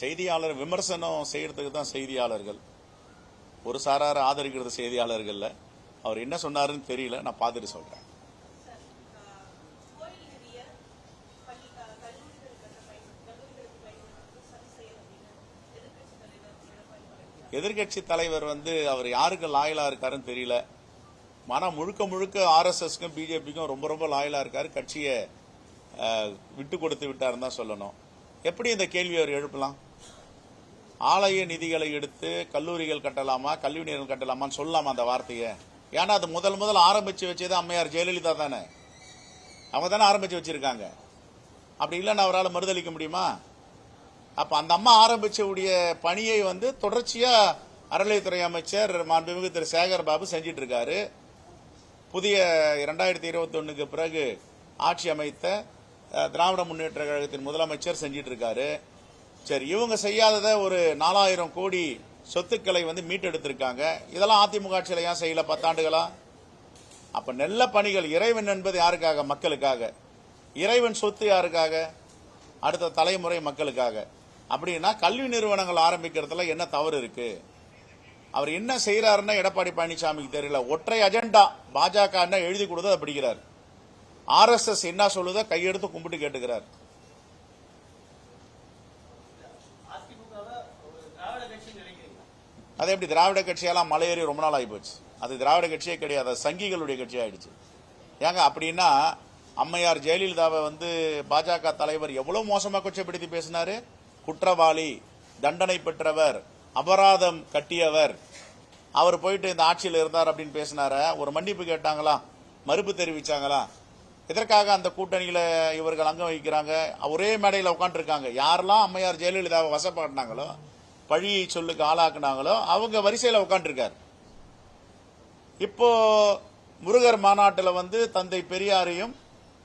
செய்தியாளர் விமர்சனம் செய்யறதுக்கு தான் செய்தியாளர்கள். ஒரு சாரார ஆதரிக்கிறது செய்தியாளர்களில் அவர் என்ன சொன்னாருன்னு தெரியல நான் பார்த்துட்டு சொல்றேன். எதிர்கட்சி எதிர்க்கட்சி தலைவர் வந்து அவர் யாருக்கு லாயலா இருக்காருன்னு தெரியல. ஆனா முழுக்க முழுக்க ஆர்எஸ்எஸ்க்கும் பிஜேபிக்கும் ரொம்ப ரொம்ப லாயலா இருக்காரு. கட்சியை விட்டு கொடுத்து விட்டாருன்னு தான் சொல்லணும். எப்படி இந்த கேள்வி அவர் எழுப்பலாம்? ஆலய நிதிகளை எடுத்து கல்லூரிகள் கட்டலாமா கல்வி நிலையங்கள் கட்டலாமான்னு சொல்லலாமா அந்த வார்த்தையை? ஏன்னா அது முதல் முதல் ஆரம்பிச்சு வச்சது அம்மையார் ஜெயலலிதா தானே. அவங்க தானே ஆரம்பிச்சு வச்சிருக்காங்க. அப்படி இல்லைன்னு அவரால் மறுதளிக்க முடியுமா? அப்போ அந்த அம்மா ஆரம்பிச்ச உடைய பணியை வந்து தொடர்ச்சியாக அறநிலையத்துறை அமைச்சர் மாண்புமிகு திரு சேகர் பாபு செஞ்சிட்டு இருக்காரு புதிய இரண்டாயிரத்தி இருபத்தி பிறகு ஆட்சி அமைத்த திராவிட முன்னேற்ற கழகத்தின் முதலமைச்சர் செஞ்சிட்டு இருக்காரு சரி இவங்க செய்யாததை ஒரு நாலாயிரம் கோடி சொத்துக்களை வந்து மீட்டெடுத்திருக்காங்க. இதெல்லாம் அதிமுக ஆட்சியில் ஏன் செய்யல? பத்தாண்டுகளா அப்ப நல்ல பணிகள் இறைவன் என்பது யாருக்காக? மக்களுக்காக. இறைவன் சொத்து யாருக்காக? அடுத்த தலைமுறை மக்களுக்காக. அப்படின்னா கல்வி நிறுவனங்கள் ஆரம்பிக்கிறதுல என்ன தவறு இருக்கு? அவர் என்ன செய்யறாருன்னா எடப்பாடி பழனிசாமிக்கு தெரியல. ஒற்றை அஜெண்டா. பாஜக என்ன எழுதி கொடுத்தது அதை பிடிக்கிறார். ஆர்எஸ்எஸ் என்ன சொல்லுதோ கையெடுத்து கும்பிட்டு கேட்டுக்கிறார். அதே எப்படி திராவிட கட்சியெல்லாம் மலையேறி ரொம்ப நாள் ஆகிப்போச்சு அது திராவிட கட்சியே கிடையாது. சங்கிகளுடைய கட்சி ஆயிடுச்சு. ஏங்க அப்படின்னா அம்மையார் ஜெயலலிதாவை வந்து பாஜக தலைவர் எவ்வளோ மோசமாக கொச்சப்படுத்தி பேசினாரு? குற்றவாளி தண்டனை பெற்றவர் அபராதம் கட்டியவர். அவர் போயிட்டு இந்த ஆட்சியில் இருந்தார் அப்படின்னு பேசினார? ஒரு மன்னிப்பு கேட்டாங்களா? மறுப்பு தெரிவித்தாங்களா எதற்காக அந்த கூட்டணியில் இவர்கள் அங்கம் வகிக்கிறாங்க? ஒரே மேடையில் உட்காந்துருக்காங்க யாரெல்லாம் அம்மையார் ஜெயலலிதாவை வசப்பாட்டினாங்களோ பழி சொல்லுக்கு ஆளாக்குனாங்களோ அவங்க வரிசையில் உட்காந்துருக்கார் இப்போ முருகர் மாநாட்டில் வந்து தந்தை பெரியாரையும்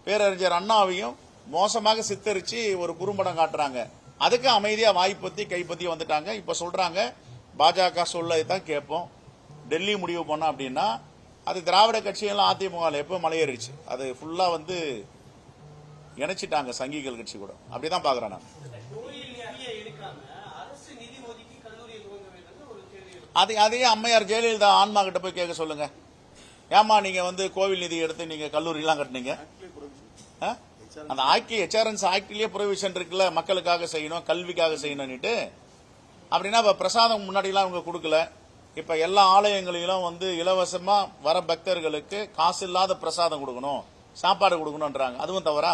பேரறிஞர் அண்ணாவையும் மோசமாக சித்தரித்து ஒரு குறும்படம் காட்டுறாங்க. அதுக்கு அமைதியாக வாய்ப்பத்தி கைப்பத்தி வந்துட்டாங்க. இப்போ சொல்கிறாங்க பாஜக சொல்ல தான் கேட்போம். டெல்லி முடிவு பண்ணோம் அப்படின்னா அது திராவிட கட்சியெல்லாம் அதிமுகவில் எப்போ மலையேறிச்சு அது ஃபுல்லாக வந்து இணைச்சிட்டாங்க சங்கிகள் கட்சி கூட. அப்படிதான் பார்க்குறேன் நான். அதை அதையே அம்மையார் ஜெயலலிதா ஆன்மா கிட்ட போய் கேட்க சொல்லுங்க. ஏமா நீங்க வந்து கோவில் நிதி எடுத்து நீங்க கல்லூரி எல்லாம் கட்டுனீங்க? ஆ? அந்த ஆக்கி ஹெச்ஆர்என்ஸ் ஆக்டிலேயே ப்ரொவிஷன் இருக்குல்ல மக்களுக்காக செய்யணும் கல்விக்காக செய்யணும்னுட்டு. அப்படின்னா இப்ப பிரசாதம் முன்னாடிலாம் அவங்க கொடுக்கல. இப்ப எல்லா ஆலயங்களிலும் வந்து இலவசமா வர பக்தர்களுக்கு காசு இல்லாத பிரசாதம் கொடுக்கணும் சாப்பாடு கொடுக்கணும்ன்றாங்க. அதுவும் தவறா?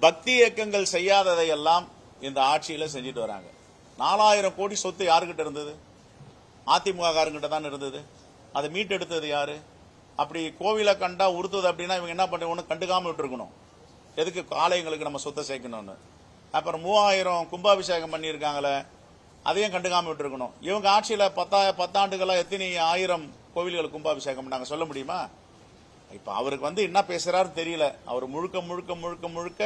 பக்தி இயக்கங்கள் செய்யாததை எல்லாம் இந்த ஆட்சியில் செஞ்சுட்டு வராங்க. நாலாயிரம் கோடி சொத்து யாருக்கிட்ட இருந்தது? அதிமுக காரங்கிட்ட தான் இருந்தது. அதை மீட்டெடுத்தது யாரு? அப்படி கோவிலை கண்டா உறுத்துது அப்படின்னா இவங்க என்ன பண்ணுவோம்னு கண்டுக்காம விட்டுருக்கணும். எதுக்கு ஆலயங்களுக்கு நம்ம சொத்தை சேர்க்கணும்னு? அப்புறம் மூவாயிரம் கும்பாபிஷேகம் பண்ணியிருக்காங்களே அதையும் கண்டுக்காம விட்டுருக்கணும். இவங்க ஆட்சியில் பத்தா பத்தாண்டுகளாக எத்தனை ஆயிரம் கோவில்கள் கும்பாபிஷேகம் பண்ணாங்க? சொல்ல முடியுமா? இப்போ அவருக்கு வந்து என்ன பேசுகிறாருன்னு தெரியல. அவர் முழுக்க முழுக்க முழுக்க முழுக்க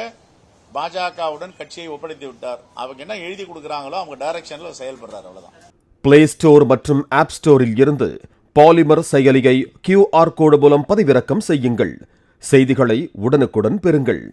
பாஜகவுடன் கட்சியை ஒப்படைத்து விட்டார். அவங்க என்ன எழுதி கொடுக்குறாங்களோ அவங்க டைரக்ஷனில் செயல்படுறாரு அவ்வளோதான் பிளே ஸ்டோர் மற்றும் ஆப் ஸ்டோரில் இருந்து பாலிமர் செயலியை கியூஆர் கோடு மூலம் பதிவிறக்கம் செய்யுங்கள். செய்திகளை உடனுக்குடன் பெறுங்கள்.